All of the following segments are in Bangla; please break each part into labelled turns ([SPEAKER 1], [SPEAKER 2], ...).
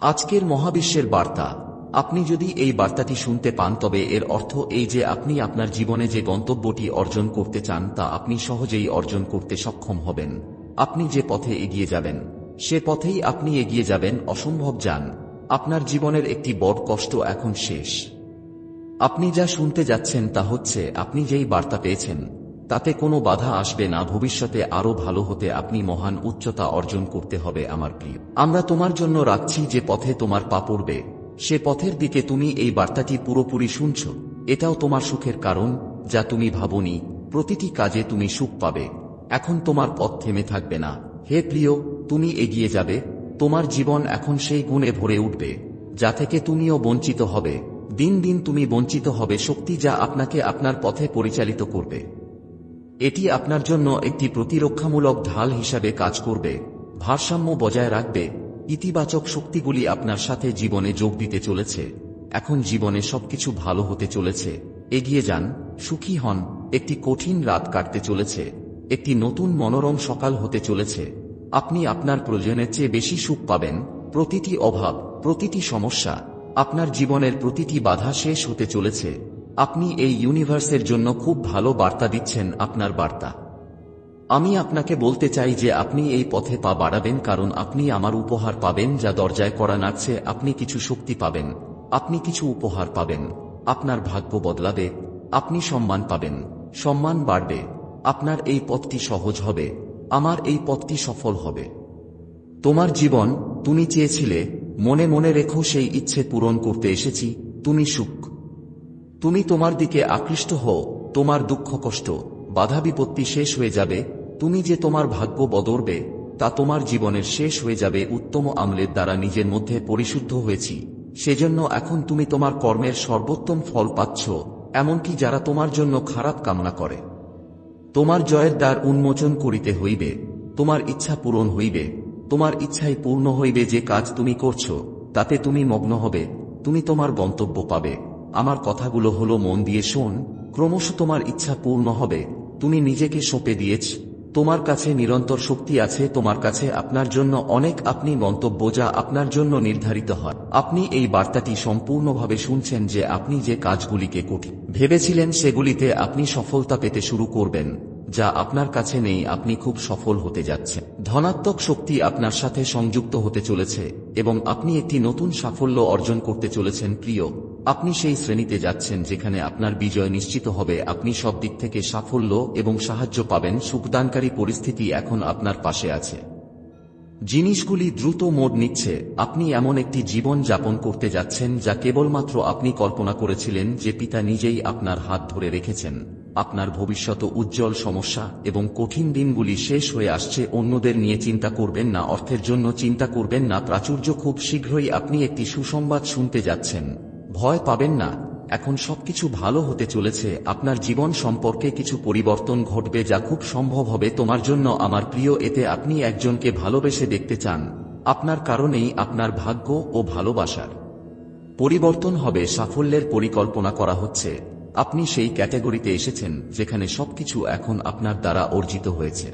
[SPEAKER 1] আজকের মহাবিশ্বের বার্তা। আপনি যদি এই বার্তাটি শুনতে পান, তবে এর অর্থ এই যে আপনি আপনার জীবনে যে গন্তব্যটি অর্জন করতে চান, তা আপনি সহজেই অর্জন করতে সক্ষম হবেন। আপনি যে পথে এগিয়ে যাবেন, সে পথেই আপনি এগিয়ে যাবেন, অসম্ভব যান। আপনার জীবনের একটি বড় কষ্ট এখন শেষ। আপনি যা শুনতে যাচ্ছেন, তা হচ্ছে আপনি যেই বার্তা পেয়েছেন তাতে কোনো বাধা আসবে না, ভবিষ্যতে আরও ভালো হতে আপনি মহান উচ্চতা অর্জন করতে হবে আমার প্রিয়। আমরা তোমার জন্য রাখছি যে পথে তোমার পা পড়বে। সে পথের দিকে তুমি এই বার্তাটি পুরোপুরি শুনছ। এটাও তোমার সুখের কারণ, যা তুমি ভাবনি। প্রতিটি কাজে তুমি সুখ পাবে। এখন তোমার পথ থেমে থাকবে না। হে প্রিয়, তুমি এগিয়ে যাবে। তোমার জীবন এখন সেই গুণে ভরে উঠবে, যা থেকে তুমিও বঞ্চিত হবে। দিন দিন তুমি বঞ্চিত হবে শক্তি যা আপনাকে আপনার পথে পরিচালিত করবে। এটি আপনার জন্য একটি প্রতিরক্ষামূলক ঢাল হিসাবে কাজ করবে, ভারসাম্য বজায় রাখবে, ইতিবাচক শক্তিগুলি আপনার সাথে জীবনে যোগ দিতে চলেছে। এখন জীবনে সবকিছু ভালো হতে চলেছে। এগিয়ে যান, সুখী হন, একটি কঠিন রাত কাটতে চলেছে, একটি নতুন মনোরম সকাল হতে চলেছে। আপনি আপনার প্রয়োজনের চেয়ে বেশি সুখ পাবেন, প্রতিটি অভাব, প্রতিটি সমস্যা, আপনার জীবনের প্রতিটি বাধা শেষ হতে চলেছে। আপনি এই ইউনিভার্সের জন্য খুব ভালো বার্তা দিচ্ছেন আপনার বার্তা। আমি আপনাকে বলতে চাই যে আপনি এই পথে পা বাড়াবেন কারণ আপনি আমার উপহার পাবেন যা দরজায় করা নাচছে, আপনি কিছু শক্তি পাবেন। আপনি কিছু উপহার পাবেন। আপনার ভাগ্য বদলাবে, আপনি সম্মান পাবেন। সম্মান বাড়বে। আপনার এই পথটি সহজ হবে। আমার এই পথটি সফল হবে। তোমার জীবন, তুমি চেয়েছিলে, মনে মনে রেখো সেই ইচ্ছে পূরণ করতে এসেছি, তুমি সুখ। তুমি তোমার দিকে আকৃষ্ট হও, তোমার দুঃখ কষ্ট, বাধা বিপত্তি শেষ হয়ে যাবে, তুমি যে তোমার ভাগ্য বদরবে তা তোমার জীবনের শেষ হয়ে যাবে উত্তম আমলের দ্বারা নিজের মধ্যে পরিশুদ্ধ হয়েছি। সেজন্য এখন তুমি তোমার কর্মের সর্বোত্তম ফল পাচ্ছ, এমনকি যারা তোমার জন্য খারাপ কামনা করে। তোমার জয়ের দ্বার উন্মোচন করিতে হইবে, তোমার ইচ্ছা পূরণ হইবে, তোমার ইচ্ছাই পূর্ণ হইবে যে কাজ তুমি করছ, তাতে তুমি মগ্ন হবে, তুমি তোমার গন্তব্য পাবে। আমার কথাগুলো হলো মন দিয়ে শোন, ক্রমশ তোমার ইচ্ছা পূর্ণ হবে, তুমি নিজেকে সঁপে দিয়েছ, তোমার কাছে নিরন্তর শক্তি আছে, তোমার কাছে আপনার জন্য অনেক আপনি গন্তব্য যা আপনার জন্য নির্ধারিত হয়। আপনি এই বার্তাটি সম্পূর্ণভাবে শুনছেন যে আপনি যে কাজগুলিকে কঠিন ভেবেছিলেন সেগুলিতে আপনি সফলতা পেতে শুরু করবেন, যা আপনার কাছে নেই, আপনি খুব সফল হতে যাচ্ছে ধনাত্মক শক্তি আপনার সাথে সংযুক্ত হতে চলেছে এবং আপনি একটি নতুন সাফল্য অর্জন করতে চলেছেন, প্রিয়। আপনি সেই শ্রেণীতে যাচ্ছেন যেখানে আপনার বিজয় নিশ্চিত হবে। আপনি সব দিক থেকে সাফল্য এবং সাহায্য পাবেন। সুখদানকারী পরিস্থিতি এখন আপনার পাশে আছে। জিনিসগুলি দ্রুত মোড় নিচ্ছে। আপনি এমন একটি জীবন যাপন করতে যাচ্ছেন যা কেবলমাত্র আপনি কল্পনা করেছিলেন যে পিতা নিজেই আপনার হাত ধরে রেখেছেন। আপনার ভবিষ্যৎ উজ্জ্বল সমস্যা এবং কঠিন দিনগুলি শেষ হয়ে আসছে। অন্যদের নিয়ে চিন্তা করবেন না, অর্থের জন্য চিন্তা করবেন না। প্রাচুর্য খুব শীঘ্রই আপনি একটি সুসংবাদ শুনতে যাচ্ছেন। ভয় পাবেন না। এখন সবকিছু ভালো হতে চলেছে। আপনার জীবন সম্পর্কে কিছু পরিবর্তন ঘটবে যা খুব সম্ভব হবে তোমার জন্য। আমার প্রিয়, এতে আপনি একজনকে ভালোবেসে দেখতে চান। আপনার কারণেই আপনার ভাগ্য ও ভালোবাসার পরিবর্তন হবে। সাফল্যের পরিকল্পনা করা হচ্ছে। আপনি সেই ক্যাটাগরিতে এসেছেন যেখানে সবকিছু এখন আপনার দ্বারা অর্জিত হয়েছে।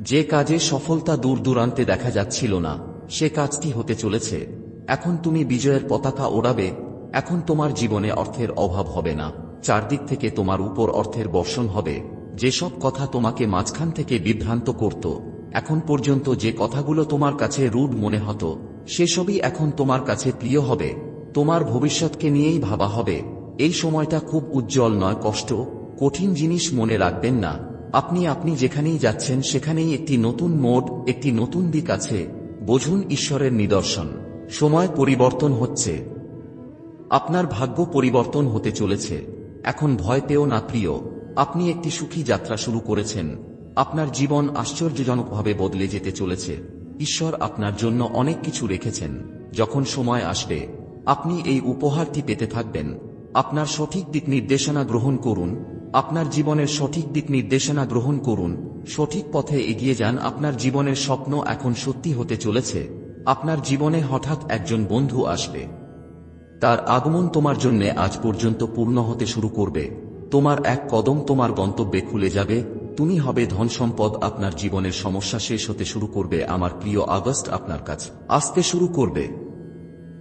[SPEAKER 1] যে কাজে সফলতা দূর দূরান্তে দেখা যাচ্ছিল না, সে কাজটি হতে চলেছে। এখন তুমি বিজয়ের পতাকা ওড়াবে এখন তোমার জীবনে অর্থের অভাব হবে না। চারদিক থেকে তোমার উপর অর্থের বর্ষণ হবে। যেসব কথা তোমাকে মাঝখান থেকে বিভ্রান্ত করত, এখন পর্যন্ত যে কথাগুলো তোমার কাছে রুড মনে হতো, সেসবই এখন তোমার কাছে প্রিয় হবে। তোমার ভবিষ্যৎকে নিয়েই ভাবা হবে। এই সময়টা খুব উজ্জ্বল নয়, কষ্ট, কঠিন জিনিস মনে রাখবেন না। আপনি আপনি যেখানেই যাচ্ছেন, সেখানেই একটি নতুন মোড, একটি নতুন দিক আছে। বুঝুন ঈশ্বরের নিদর্শন। সময় পরিবর্তন হচ্ছে। আপনার ভাগ্য পরিবর্তন হতে চলেছে। এখন ভয় পেও না প্রিয়। আপনি একটি সুখী যাত্রা শুরু করেছেন। আপনার জীবন আশ্চর্যজনকভাবে বদলে যেতে চলেছে। ঈশ্বর আপনার জন্য অনেক কিছু রেখেছেন। যখন সময় আসবে, আপনি এই উপহারটি পেতে থাকবেন। আপনার সঠিক দিক নির্দেশনা গ্রহণ করুন। আপনার জীবনের সঠিক দিক নির্দেশনা গ্রহণ করুন। সঠিক পথে এগিয়ে যান। আপনার জীবনের স্বপ্ন এখন সত্যি হতে চলেছে। আপনার জীবনে হঠাৎ একজন বন্ধু আসবে। তার আগমন তোমার জন্য আজ পর্যন্ত পূর্ণ হতে শুরু করবে। তোমার এক কদম তোমার গন্তব্যে খুলে যাবে। তুমি হবে ধন সম্পদ আপনার জীবনের সমস্যা শেষ হতে শুরু করবে। আমার প্রিয় আগস্ট আপনার কাছে আসতে শুরু করবে।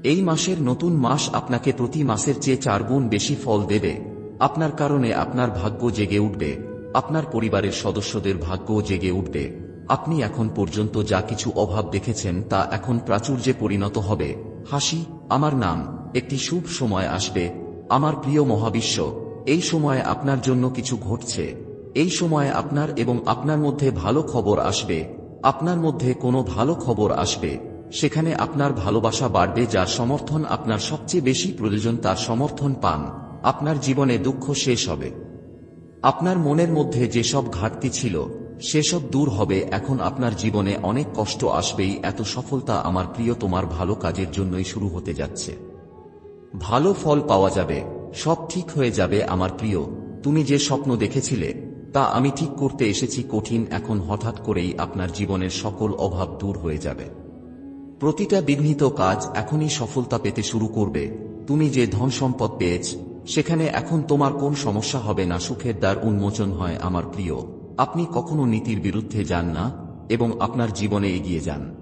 [SPEAKER 1] এই মাসের নতুন মাস আপনাকে প্রতি মাসের চেয়ে চার গুণ বেশি ফল দেবে। আপনার কারণে আপনার ভাগ্য জেগে উঠবে। আপনার পরিবারের সদস্যদের ভাগ্য জেগে উঠবে। আপনি এখন পর্যন্ত যা কিছু অভাব দেখেছেন তা এখন প্রাচুর্যে পরিণত হবে। হাসি, আমার নাম। একটি শুভ সময় আসবে। আমার প্রিয় মহাবিশ্ব, এই সময়ে আপনার জন্য কিছু ঘটছে। এই সময়ে আপনার এবং আপনার মধ্যে ভালো খবর আসবে। আপনার মধ্যে কোনো ভালো খবর আসবে। সেখানে আপনার ভালোবাসা বাড়বে যার সমর্থন আপনার সবচেয়ে বেশি প্রয়োজন তার সমর্থন পান। আপনার জীবনে দুঃখ শেষ হবে। আপনার মনের মধ্যে যেসব ঘাটতি ছিল সেসব দূর হবে। এখন আপনার জীবনে অনেক কষ্ট আসবেই। এত সফলতা আমার প্রিয় তোমার ভালো কাজের জন্যই শুরু হতে যাচ্ছে। ভালো ফল পাওয়া যাবে, সব ঠিক হয়ে যাবে আমার প্রিয়। তুমি যে স্বপ্ন দেখেছিলে, তা আমি ঠিক করতে এসেছি কঠিন এখন হঠাৎ করেই আপনার জীবনের সকল অভাব দূর হয়ে যাবে। প্রতিটা বিঘ্নিত কাজ এখনই সফলতা পেতে শুরু করবে। তুমি যে ধন সম্পদ পেয়েছ, সেখানে এখন তোমার কোন সমস্যা হবে না, সুখের দ্বার উন্মোচন হয় আমার প্রিয়। আপনি কখনো নীতির বিরুদ্ধে যান না, এবং আপনার জীবনে এগিয়ে যান।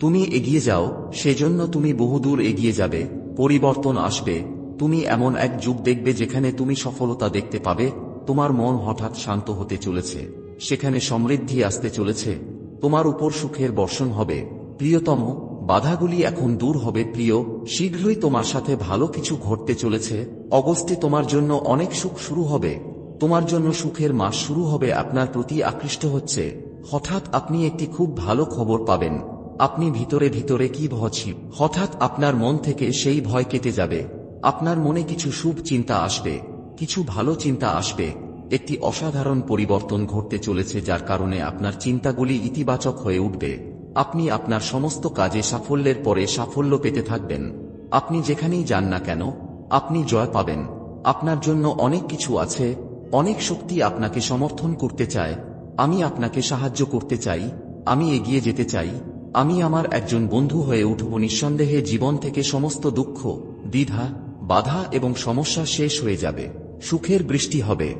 [SPEAKER 1] তুমি এগিয়ে যাও, সেজন্য তুমি বহুদূর এগিয়ে যাবে পরিবর্তন আসবে। তুমি এমন এক যুগ দেখবে যেখানে তুমি সফলতা দেখতে পাবে। তোমার মন হঠাৎ শান্ত হতে চলেছে। সেখানে সমৃদ্ধি আসতে চলেছে। তোমার উপর সুখের বর্ষণ হবে। প্রিয়তম, বাধাগুলি এখন দূর হবে। প্রিয়, শীঘ্রই তোমার সাথে ভালো কিছু ঘটতে চলেছে। অগস্টে তোমার জন্য অনেক সুখ শুরু হবে। তোমার জন্য সুখের মাস শুরু হবে। আপনার প্রতি আকৃষ্ট হচ্ছে। হঠাৎ আপনি একটি খুব ভালো খবর পাবেন। আপনি ভিতরে ভিতরে কি ভছি হঠাৎ আপনার মন থেকে সেই ভয় কেটে যাবে। আপনার মনে কিছু শুভ চিন্তা আসবে, কিছু ভালো চিন্তা আসবে। একটি অসাধারণ পরিবর্তন ঘটতে চলেছে যার কারণে আপনার চিন্তাগুলি ইতিবাচক হয়ে উঠবে। আপনি আপনার সমস্ত কাজে সাফল্যের পরে সাফল্য পেতে থাকবেন। আপনি যেখানেই যান না কেন, আপনি জয় পাবেন। আপনার জন্য অনেক কিছু আছে, অনেক শক্তি আপনাকে সমর্থন করতে চায়। আমি আপনাকে সাহায্য করতে চাই, আমি এগিয়ে যেতে চাই। আমি আমার একজন বন্ধু হয়ে উঠব নিঃসন্দেহে জীবন থেকে সমস্ত দুঃখ, দ্বিধা, বাধা এবং সমস্যা শেষ হয়ে যাবে, সুখের বৃষ্টি হবে।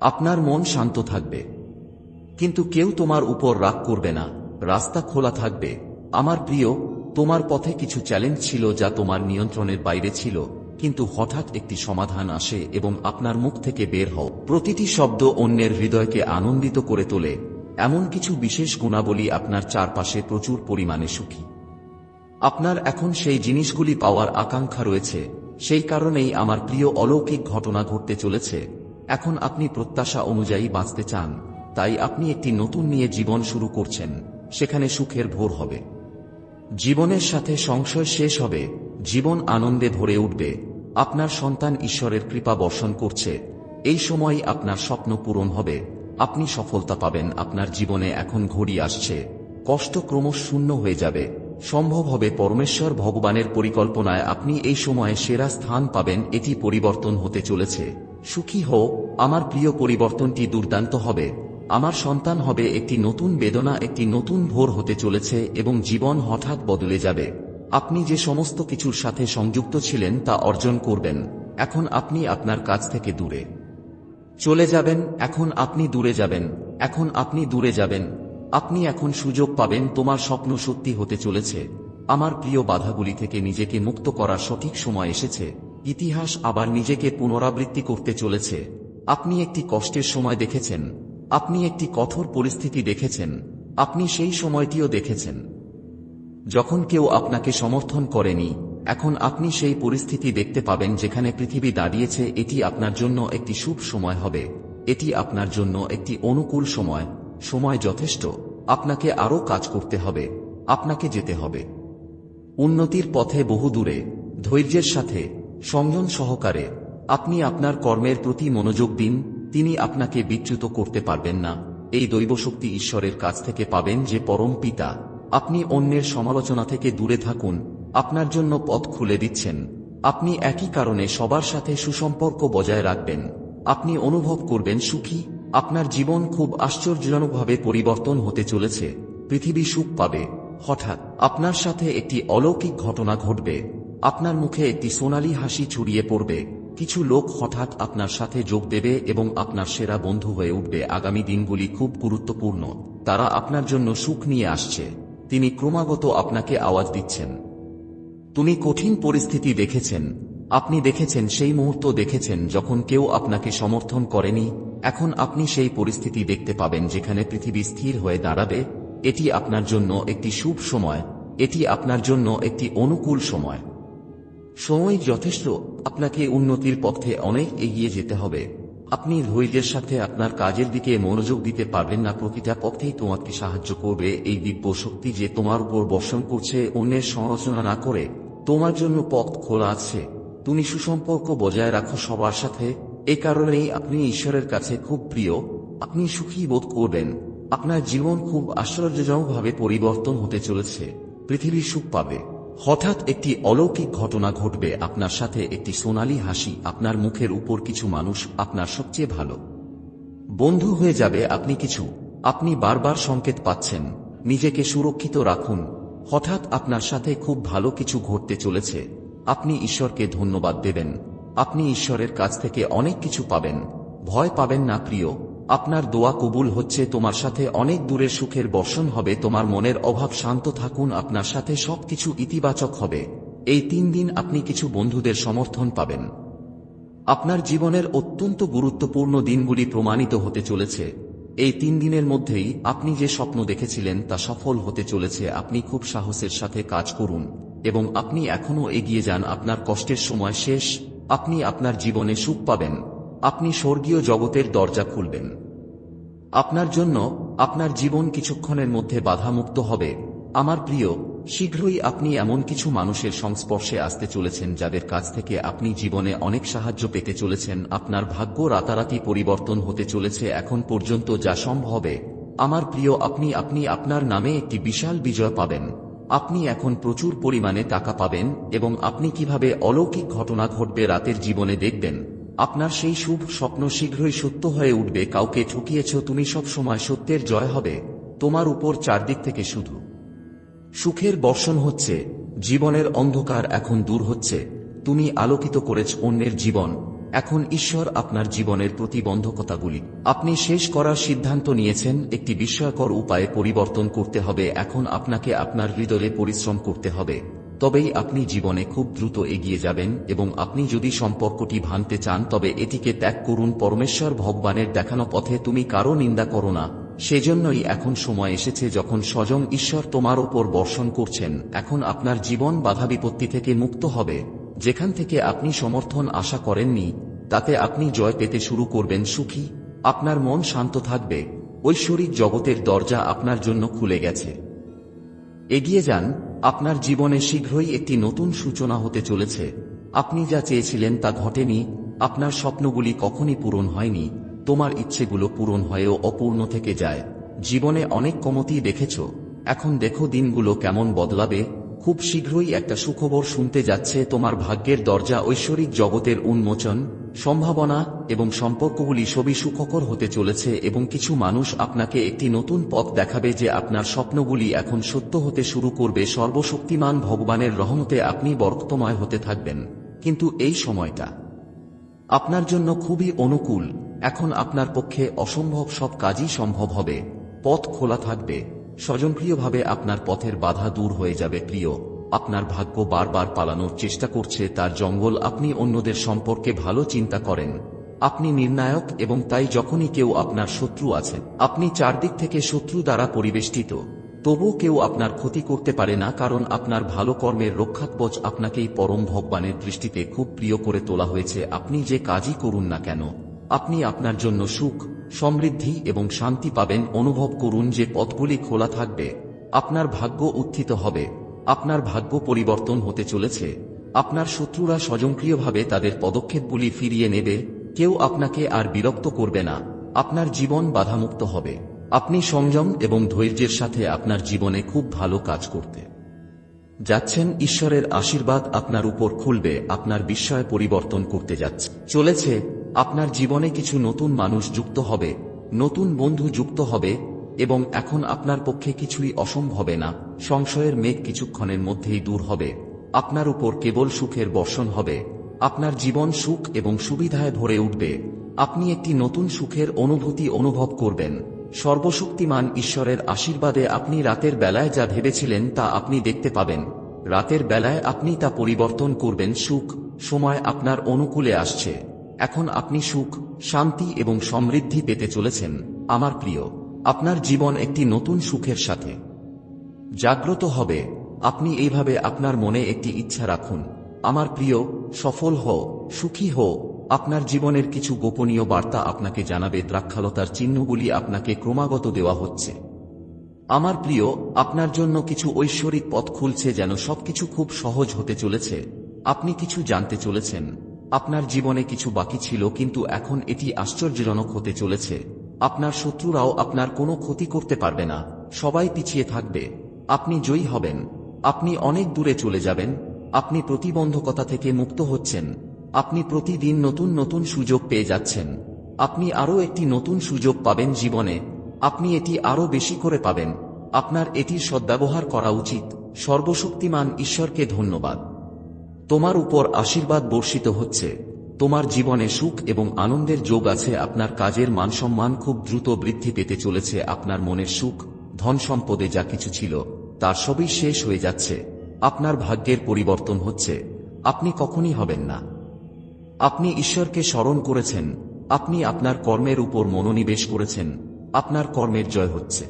[SPEAKER 1] আপনার মন শান্ত থাকবে। কিন্তু কেউ তোমার উপর রাগ করবে না, রাস্তা খোলা থাকবে। আমার প্রিয়, তোমার পথে কিছু চ্যালেঞ্জ ছিল যা তোমার নিয়ন্ত্রণের বাইরে ছিল, কিন্তু হঠাৎ একটি সমাধান আসে এবং আপনার মুখ থেকে বের হও। প্রতিটি শব্দ অন্যের হৃদয়কে আনন্দিত করে তোলে। এমন কিছু বিশেষ গুণাবলী আপনার চারপাশে প্রচুর পরিমাণে সুখী। আপনার এখন সেই জিনিসগুলি পাওয়ার আকাঙ্ক্ষা রয়েছে, সেই কারণেই আমার প্রিয় অলৌকিক ঘটনা ঘটতে চলেছে। এখন আপনি প্রত্যাশা অনুযায়ী বাঁচতে চান, তাই আপনি একটি নতুন নিয়ে জীবন শুরু করছেন, সেখানে সুখের ভোর হবে। জীবনের সাথে সংশয় শেষ হবে, জীবন আনন্দে ভরে উঠবে, আপনার সন্তান ঈশ্বরের কৃপা বর্ষণ করছে, এই সময় আপনার স্বপ্ন পূরণ হবে। আপনি সফলতা পাবেন, আপনার জীবনে এখন ঘড়ি আসছে। কষ্ট ক্রমশ শূন্য হয়ে যাবে। সম্ভব হবে পরমেশ্বর ভগবানের পরিকল্পনায় আপনি এই সময়ে সেরা স্থান পাবেন, এটি পরিবর্তন হতে চলেছে। সুখী হো আমার প্রিয় পরিবর্তনটি দুর্দান্ত হবে। আমার সন্তান হবে একটি নতুন বেদনা, একটি নতুন ভোর হতে চলেছে এবং জীবন হঠাৎ বদলে যাবে। আপনি যে সমস্ত কিছুর সাথে সংযুক্ত ছিলেন তা অর্জন করবেন। এখন আপনি আপনার কাছ থেকে দূরে। চলে যাবেন, এখন আপনি দূরে যাবেন, এখন আপনি দূরে যাবেন, আপনি এখন সুযোগ পাবেন, তোমার স্বপ্ন সত্যি হতে চলেছে। আমার প্রিয় বাধাগুলি থেকে নিজেকে মুক্ত করার সঠিক সময় এসেছে। ইতিহাস আবার নিজেকে পুনরাবৃত্তি করতে চলেছে। আপনি একটি কষ্টের সময় দেখেছেন, আপনি একটি কঠোর পরিস্থিতি দেখেছেন, আপনি সেই সময়টিও দেখেছেন। যখন কেউ আপনাকে সমর্থন করেনি এখন আপনি সেই পরিস্থিতি দেখতে পাবেন যেখানে পৃথিবী দাঁড়িয়েছে, এটি আপনার জন্য একটি শুভ সময় হবে। এটি আপনার জন্য একটি অনুকূল সময়। সময় যথেষ্ট। আপনাকে আরও কাজ করতে হবে। আপনাকে যেতে হবে। উন্নতির পথে বহু দূরে। ধৈর্যের সাথে। সংযম সহকারে। আপনি আপনার কর্মের প্রতি মনোযোগ দিন। তিনি আপনাকে বিচ্যুত করতে পারবেন না। এই দৈবশক্তি ঈশ্বরের কাছ থেকে পাবেন যে পরম পিতা। আপনি অন্যের সমালোচনা থেকে দূরে থাকুন। আপনার জন্য পথ খুলে দিচ্ছেন। আপনি একই কারণে সবার সাথে সুসম্পর্ক বজায় রাখবেন। আপনি অনুভব করবেন সুখী। আপনার জীবন খুব আশ্চর্যজনকভাবে পরিবর্তন হতে চলেছে। পৃথিবী সুখ পাবে। হঠাৎ আপনার সাথে একটি অলৌকিক ঘটনা ঘটবে। আপনার মুখে একটি সোনালি হাসি ছড়িয়ে পড়বে। কিছু লোক হঠাৎ আপনার সাথে যোগ দেবে এবং আপনার সেরা বন্ধু হয়ে উঠবে। আগামী দিনগুলি খুব গুরুত্বপূর্ণ। তারা আপনার জন্য সুখ নিয়ে আসছে। তিনি ক্রমাগত আপনাকে আওয়াজ দিচ্ছেন। তুমি কঠিন পরিস্থিতি দেখেছেন। আপনি দেখেছেন, সেই মুহূর্ত দেখেছেন যখন কেউ আপনাকে সমর্থন করেনি। এখন আপনি সেই পরিস্থিতি দেখতে পাবেন যেখানে পৃথিবী স্থির হয়ে দাঁড়াবে। এটি আপনার জন্য একটি শুভ সময়। এটি আপনার জন্য একটি অনুকূল সময়। সময় যথেষ্ট। আপনাকে উন্নতির পথে অনেক এগিয়ে যেতে হবে। আপনি ধৈর্যের সাথে আপনার কাজের দিকে মনোযোগ দিতে পারবেন না। প্রতিটা পথেই তোমাকে সাহায্য করবে এই দিব্য শক্তি যে তোমার উপর বর্ষণ করছে, অন্যের সমালোচনা না করে। তোমার জন্য পথ খোলা আছে। তুমি সুসম্পর্ক বজায় রাখো সবার সাথে। এ কারণেই আপনি ঈশ্বরের কাছে খুব প্রিয়। আপনি সুখী বোধ করবেন। আপনার জীবন খুব আশ্চর্যজনকভাবে পরিবর্তন হতে চলেছে। পৃথিবী সুখ পাবে। হঠাৎ একটি অলৌকিক ঘটনা ঘটবে আপনার সাথে। একটি সোনালী হাসি আপনার মুখের উপর কিছু মানুষ আপনার সবচেয়ে ভালো বন্ধু হয়ে যাবে আপনি কিছু। আপনি বারবার সংকেত পাচ্ছেন। নিজেকে সুরক্ষিত রাখুন। হঠাৎ আপনার সাথে খুব ভালো কিছু ঘটতে চলেছে। আপনি ঈশ্বরকে ধন্যবাদ দেবেন। আপনি ঈশ্বরের কাছ থেকে অনেক কিছু পাবেন। ভয় পাবেন না, প্রিয়। আপনার দোয়া কবুল হচ্ছে তোমার সাথে অনেক দূরের সুখের বর্ষণ হবে, তোমার মনের অভাব শান্ত থাকুন, আপনার সাথে সবকিছু ইতিবাচক হবে। এই তিন দিন আপনি কিছু বন্ধুদের সমর্থন পাবেন। আপনার জীবনের অত্যন্ত গুরুত্বপূর্ণ দিনগুলি প্রমাণিত হতে চলেছে। এই তিন দিনের মধ্যেই আপনি যে স্বপ্ন দেখেছিলেন তা সফল হতে চলেছে, আপনি খুব সাহসের সাথে কাজ করুন এবং আপনি এখনও এগিয়ে যান আপনার কষ্টের সময় শেষ, আপনি আপনার জীবনে সুখ পাবেন, আপনি স্বর্গীয় জগতের দরজা খুলবেন। আপনার জন্য আপনার জীবন কিছুক্ষণের মধ্যে বাধামুক্ত হবে। আমার প্রিয় শীঘ্রই আপনি এমন কিছু মানুষের সংস্পর্শে আসতে চলেছেন যাদের কাছ থেকে আপনি জীবনে অনেক সাহায্য পেতে চলেছেন। আপনার ভাগ্য রাতারাতি পরিবর্তন হতে চলেছে এখন পর্যন্ত যা সম্ভবে আমার প্রিয়, আপনি আপনি আপনার নামে একটি বিশাল বিজয় পাবেন। আপনি এখন প্রচুর পরিমাণে টাকা পাবেন এবং আপনি কীভাবে অলৌকিক ঘটনা ঘটবে রাতের জীবনে দেখবেন। আপনার সেই শুভ স্বপ্ন শীঘ্রই সত্য হয়ে উঠবে। কাউকে ঠকিয়েছ তুমি সব সময় সত্যের জয় হবে। তোমার উপর চারদিক থেকে শুধু সুখের বর্ষণ হচ্ছে, জীবনের অন্ধকার এখন দূর হচ্ছে, তুমি আলোকিত করেছ অন্যের জীবন, এখন ঈশ্বর আপনার জীবনের প্রতিবন্ধকতাগুলি। আপনি শেষ করার সিদ্ধান্ত নিয়েছেন, একটি বিস্ময়কর উপায়ে পরিবর্তন করতে হবে, এখন আপনাকে আপনার হৃদয়ে পরিশ্রম করতে হবে। তবেই আপনি জীবনে খুব দ্রুত এগিয়ে যাবেন এবং আপনি যদি সম্পর্কটি ভাঙতে চান, তবে এটিকে ত্যাগ করুন। পরমেশ্বর ভগবানের দেখানো পথে তুমি কারও নিন্দা করো না। সেজন্যই এখন সময় এসেছে যখন স্বজন ঈশ্বর তোমার ওপর বর্ষণ করছেন। এখন আপনার জীবন বাধা বিপত্তি থেকে মুক্ত হবে। যেখান থেকে আপনি সমর্থন আশা করেননি, তাতে আপনি জয় পেতে শুরু করবেন সুখী। আপনার মন শান্ত থাকবে। ঐশ্বরিক জগতের দরজা আপনার জন্য খুলে গেছে। এগিয়ে যান। আপনার জীবনে শীঘ্রই একটি নতুন সূচনা হতে চলেছে। আপনি যা চেয়েছিলেন তা ঘটেনি। আপনার স্বপ্নগুলি কখনই পূরণ হয়নি। তোমার ইচ্ছেগুলো পূরণ হয়েও অপূর্ণ থেকে যায়। জীবনে অনেক কমতি দেখেছ। এখন দেখো দিনগুলো কেমন বদলাবে। খুব শীঘ্রই একটা সুখবর শুনতে যাচ্ছে তোমার ভাগ্যের দরজা ঐশ্বরিক জগতের উন্মোচন, সম্ভাবনা এবং সম্পর্কগুলি সবই সুখকর হতে চলেছে এবং কিছু মানুষ আপনাকে একটি নতুন পথ দেখাবে যে আপনার স্বপ্নগুলি এখন সত্য হতে শুরু করবে। সর্বশক্তিমান ভগবানের রহমতে আপনি বরক্তময় হতে থাকবেন। কিন্তু এই সময়টা আপনার জন্য খুবই অনুকূল। এখন আপনার পক্ষে অসম্ভব সব কাজই সম্ভব হবে। পথ খোলা থাকবে। স্বজনপ্রিয়ভাবে আপনার পথের বাধা দূর হয়ে যাবে, প্রিয়। আপনার ভাগ্য বারবার পালানোর চেষ্টা করছে, তার জঙ্গল আপনি অন্যদের সম্পর্কে ভালো চিন্তা করেন। আপনি নির্ণায়ক এবং তাই যখনই কেউ আপনার শত্রু আছেন আপনি চারদিক থেকে শত্রু দ্বারা পরিবেষ্টিত। তবু কেউ আপনার ক্ষতি করতে পারে না, কারণ আপনার ভালো কর্মের রক্ষাকবচ আপনাকেই পরম ভগবানের দৃষ্টিতে খুব প্রিয় করে তোলা হয়েছে। আপনি যে কাজই করুন না কেন আপনি আপনার জন্য সুখ, সমৃদ্ধি এবং শান্তি পাবেন অনুভব করুন যে পথগুলি খোলা থাকবে। আপনার ভাগ্য উত্থিত হবে। আপনার ভাগ্য পরিবর্তন হতে চলেছে। আপনার শত্রুরা স্বয়ংক্রিয়ভাবে তাদের পদক্ষেপগুলি ফিরিয়ে নেবে। কেউ আপনাকে আর বিরক্ত করবে না। আপনার জীবন বাধামুক্ত হবে। আপনি সংযম এবং ধৈর্যের সাথে আপনার জীবনে খুব ভালো কাজ করতে যাচ্ছেন। ঈশ্বরের আশীর্বাদ আপনার উপর খুলবে। আপনার বিস্ময় পরিবর্তন করতে যাচ্ছে। চলেছে আপনার জীবনে কিছু নতুন মানুষ যুক্ত হবে, নতুন বন্ধু যুক্ত হবে, এবং এখন আপনার পক্ষে কিছুই অসম্ভবে না, সংশয়ের মেঘ কিছুক্ষণের মধ্যেই দূর হবে, আপনার উপর কেবল সুখের বর্ষণ হবে, আপনার জীবন সুখ এবং সুবিধায় ভরে উঠবে, আপনি একটি নতুন সুখের অনুভূতি অনুভব করবেন, সর্বশক্তিমান ঈশ্বরের আশীর্বাদে আপনি রাতের বেলায় যা ভেবেছিলেন তা আপনি দেখতে পাবেন, রাতের বেলায় আপনি তা পরিবর্তন করবেন, সুখ, সময় আপনার অনুকূলে আসছে। এখন আপনি সুখ, শান্তি এবং সমৃদ্ধি পেতে চলেছেন, আমার প্রিয়। আপনার জীবন একটি নতুন সুখের সাথে। জাগ্রত হবে। আপনি এইভাবে আপনার মনে একটি ইচ্ছা রাখুন। আমার প্রিয়, সফল হও, সুখী হও। আপনার জীবনের কিছু গোপনীয় বার্তা আপনাকে জানাবে, দ্রাক্ষালতার চিহ্নগুলি আপনাকে ক্রমাগত দেওয়া হচ্ছে। আমার প্রিয়, আপনার জন্য কিছু ঐশ্বরিক পথ খুলছে যেন সবকিছু খুব সহজ হতে চলেছে। আপনি কিছু জানতে চলেছেন। আপনার জীবনে কিছু বাকি ছিল, কিন্তু এখন এটি আশ্চর্যজনক হতে চলেছে। আপনার শত্রুরাও আপনার কোনো ক্ষতি করতে পারবে না। সবাই পিছিয়ে থাকবে। আপনি জয়ী হবেন। আপনি অনেক দূরে চলে যাবেন। আপনি প্রতিবন্ধকতা থেকে মুক্ত হচ্ছেন। আপনি প্রতিদিন নতুন নতুন সুযোগ পেয়ে যাচ্ছেন। আপনি আরও একটি নতুন সুযোগ পাবেন জীবনে। আপনি এটি আরও বেশি করে পাবেন। আপনার এটির সদ্ব্যবহার করা উচিত। সর্বশক্তিমান ঈশ্বরকে ধন্যবাদ। তোমার উপর আশীর্বাদ বর্ষিত হচ্ছে। তোমার জীবনে সুখ এবং আনন্দের যোগ আছে। আপনার কাজের মানসম্মান খুব দ্রুত বৃদ্ধি পেতে চলেছে। আপনার মনের সুখ, ধন সম্পদে যা কিছু ছিল, তার সবই শেষ হয়ে যাচ্ছে। আপনার ভাগ্যের পরিবর্তন হচ্ছে। আপনি কখনই হবেন না। আপনি ঈশ্বরকে স্মরণ করেছেন। আপনি আপনার কর্মের উপর মনোনিবেশ করেছেন। আপনার কর্মের জয় হচ্ছে।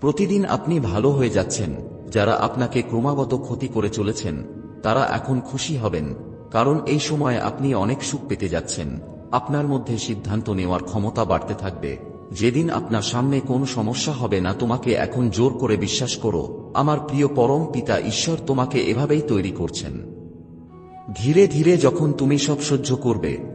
[SPEAKER 1] প্রতিদিন আপনি ভালো হয়ে যাচ্ছেন। যারা আপনাকে ক্রমাগত ক্ষতি করে চলেছেন তারা এখন খুশি হবেন, কারণ এই সময়ে আপনি অনেক সুখ পেতে যাচ্ছেন। আপনার মধ্যে সিদ্ধান্ত নেওয়ার ক্ষমতা বাড়তে থাকবে। যেদিন আপনার সামনে কোনো সমস্যা হবে না, তোমাকে এখন জোর করে বিশ্বাস করো, আমার প্রিয় পরম পিতা, ঈশ্বর তোমাকে এভাবেই তৈরি করছেন। ধীরে ধীরে যখন তুমি সব সহ্য করবে